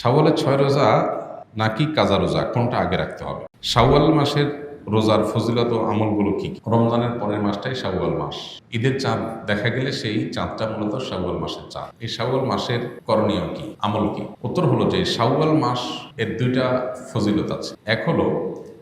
শাওয়ালের ছয় রোজা নাকি কাজা রোজা? কোনটা আগে রাখতে হবে? শাওয়াল মাসের রোজার ফজিলত ও আমলগুলো কি? রমজানের পরের মাসটাই শাওয়াল মাস। ঈদের চাঁদ দেখা গেলে সেই চাঁদটা মূলত শাওয়াল মাসের চাঁদ। এই শাওয়াল মাসের করণীয় কি? আমল কি? উত্তর হলো যে শাওয়াল মাস এর দুইটা ফজিলত আছে। এক হলো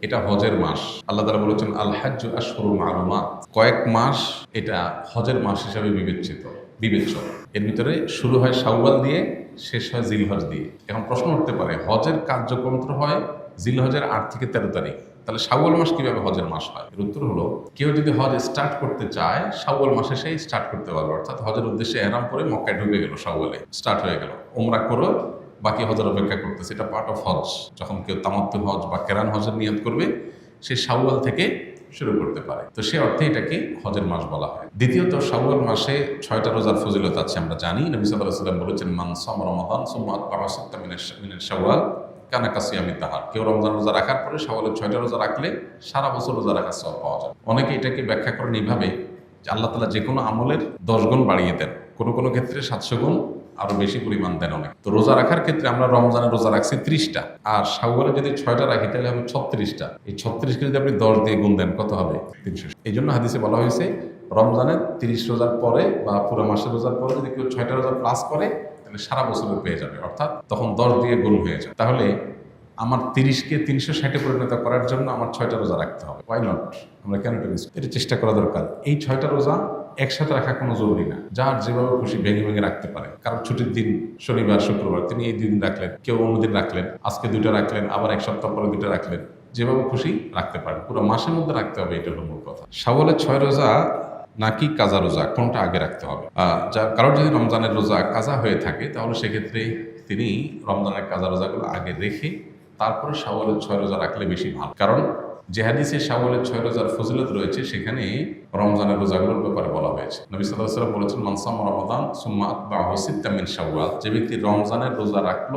এটা হজের মাস। আল্লাহ তালা বলেছেন, আল হাজ্জ আশরুল মালুমাত। কয়েক মাস এটা হজের মাস হিসাবে বিবেচিত, বিবেচ্য। এর ভিতরে শুরু হয় শাওয়াল দিয়ে শেষ হয় জিলহজ দিয়ে। এখন প্রশ্ন উঠতে পারে, হজের কার্যক্রম তো হয় জিলহজের আট থেকে তেরো তারিখ। তাহলে শাওয়াল মাস কীভাবে হজের মাস হয়? এর উত্তর হলো, কেউ যদি হজ স্টার্ট করতে চায়, শাওয়াল মাসে সেই স্টার্ট করতে পারবে। অর্থাৎ হজের উদ্দেশ্যে এরাম করে মক্কায় ঢুকে গেল শাওয়ালে স্টার্ট হয়ে গেল। ওমরা করো বাকি হজের অপেক্ষা করতেছে, এটা পার্ট অফ হজ। যখন কেউ তামাত্ম হজ বা কেরান হজের নিয়ত করবে, সে শাওয়াল থেকে শুরু করতে পারে। তো সে অর্থে এটাকে হজের মাস বলা হয়। দ্বিতীয়ত, শাওয়াল মাসে ছয়টা রোজার ফজিলত আছে, আমরা জানি। নবী সাল্লাহ সাল্লাম বলেছেন, মান সম রমাদান সুম্মাত বাহাসিত্তা মিনের মিনের শাওয়াল, কানা কাসিয়ামি তাহার। কেউ রমজান রোজা রাখার পরে শাওয়ালের ছয়টা রোজা রাখলে সারা বছর রোজা রাখার সব পাওয়া যায়। অনেকে এটাকে ব্যাখ্যা করেন এইভাবে আল্লাহ তালা যে কোনো আমলের দশ গুণ বাড়িয়ে দেন। কোনো কোনো ক্ষেত্রে সাতশো গুণ আরও বেশি পরিমাণ দেন অনেক। তো রোজা রাখার ক্ষেত্রে আমরা রমজানের রোজা রাখছি ত্রিশটা। আর শাওয়ালে যদি ছয়টা রাখি, তাহলে হবে ছত্রিশটা। এই ছত্রিশকে যদি আপনি দশ দিয়ে গুণ দেন, কত হবে? তিনশো। এই জন্য হাদিসে বলা হয়েছে রমজানের তিরিশ রোজার পরে বা পুরো মাসের রোজার পরে যদি কেউ ছয়টা রোজা প্লাস করে, তাহলে সারা বছরের পেয়ে যাবে। অর্থাৎ তখন দশ দিয়ে গুণ হয়ে যাবে। তাহলে আমার তিরিশকে তিনশো ষাটে পরিণত করার জন্য আমার ছয়টা রোজা রাখতে হবে। ওয়াই নট আমরা কেন এটা চেষ্টা করা দরকার। এই ছয়টা রোজা একসাথে রাখা কোনো জরুরি না। যার যেভাবে খুশি ভেঙে ভেঙে রাখতে পারে। কারণ ছুটির দিন শনিবার শুক্রবার তিনি এই দিন রাখলেন কেউ অন্যদিন রাখলেন আজকে দুইটা রাখলেন আবার এক সপ্তাহ পরে দুইটা রাখলেন। যেভাবে খুশি রাখতে পারেন পুরো মাসের মধ্যে রাখতে হবে এটা হলো মূল কথা। শাওয়ালের ছয় রোজা নাকি কাজা রোজা? কোনটা আগে রাখতে হবে? আহ, যা কারোর যদি রমজানের রোজা কাজা হয়ে থাকে তাহলে সেক্ষেত্রে তিনি রমজানের কাজা রোজাগুলো আগে রেখে তারপরে শাওয়ালের ছয় রোজা রাখলে বেশি ভালো। কারণ যে হাদিসে শাওয়ালের ছয় রোজার ফজিলত রয়েছে সেখানে রমজানের রোজাগুলোর ব্যাপারে বলা হয়েছে। নবী সাল্লাহ সাল্লাম বলেছেন মানসাম রমাদান, সুম্মা বা হসিদ্দামিন শাওয়াল। যে ব্যক্তি রমজানের রোজা রাখল,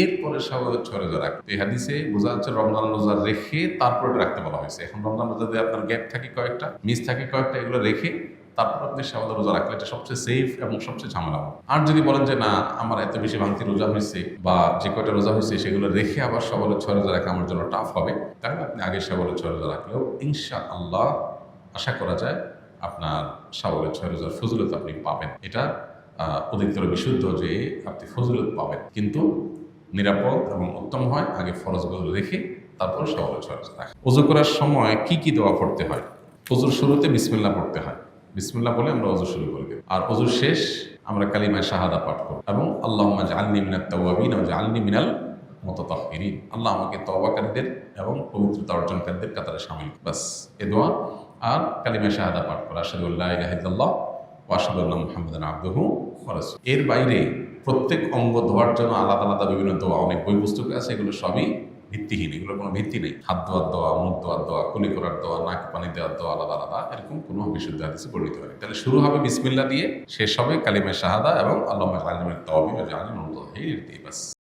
এরপরে শাওয়ালের ছয় রোজা রাখল এই হাদিসে বোঝা যাচ্ছে রমজান রোজা রেখে তারপরে রাখতে বলা হয়েছে। এখন রমজান রোজা দিয়ে আপনার গ্যাপ থাকে কয়েকটা মিস থাকে কয়েকটা, এগুলো রেখে তারপর আপনি শাওয়ালের রোজা রাখলে এটা সবচেয়ে সেফ এবং সবচেয়ে ঝামেলা আর যদি বলেন যে, না, আমার এত বেশি ভাঙতি রোজা হয়েছে বা যে কয়টা রোজা হয়েছে সেগুলো রেখে আবার সবলের ছয় রোজা রাখা আমার জন্য টাফ হবে, তাহলে আপনি আগে সবলের ছয় রোজা রাখলেও ইনশা আল্লাহ আশা করা যায় আপনার সাবলের ছয় রোজার ফজলত আপনি পাবেন। এটা অধিকতর বিশুদ্ধ যে আপনি ফজলত পাবেন। কিন্তু নিরাপদ এবং উত্তম হয়, আগে ফরজগুলো রেখে তারপর সবলের ছয় রোজা রাখে। উজু করার সময় কি কি দোয়া পড়তে হয়? অজুর শুরুতে বিসমিল্লাহ পড়তে হয়। বিসমিল্লাহ বলে আমরা অজু শুরু করি। আর অজুর শেষ আমরা কালিমায় শাহাদা পাঠ করব এবং আল্লাহ জালনি মিনাত তাওয়াবিন জালনি মিনাল মততাহহিরিন। আল্লাহ আমাকে তওবাকারীদের এবং পবিত্রতা অর্জনকারীদের কাতারে করুন। বাস, এ দোয়া আর কালিমায় শাহাদা পাঠ করা আশহাদু আল্লা ইলাহা ইল্লাল্লাহ ওয়া আশহাদু আন্না মুহাম্মাদান আবদুহু রাসূলুহু। এর বাইরে প্রত্যেক অঙ্গ ধোয়ার জন্য আলাদা আলাদা বিভিন্ন দোয়া, অনেক বই পুস্তক আছে, এগুলো সবই ভিত্তিহীন এগুলোর কোনো ভিত্তি নেই। হাত ধোয়ার দোয়া, মুখ ধোয়ার দোয়া, কুলি করার দোয়া, নাক পানি দেওয়ার দোয়া, আলাদা আলাদা, এরকম কোনো বিশুদ্ধ হাদিসে বর্ণিত হয়নি। তাহলে শুরু হবে বিসমিল্লা দিয়ে, শেষ হবে কালিমের শাহাদা এবং আল্লাহ আলমের তওয়াবি আলিম দিয়ে বাস।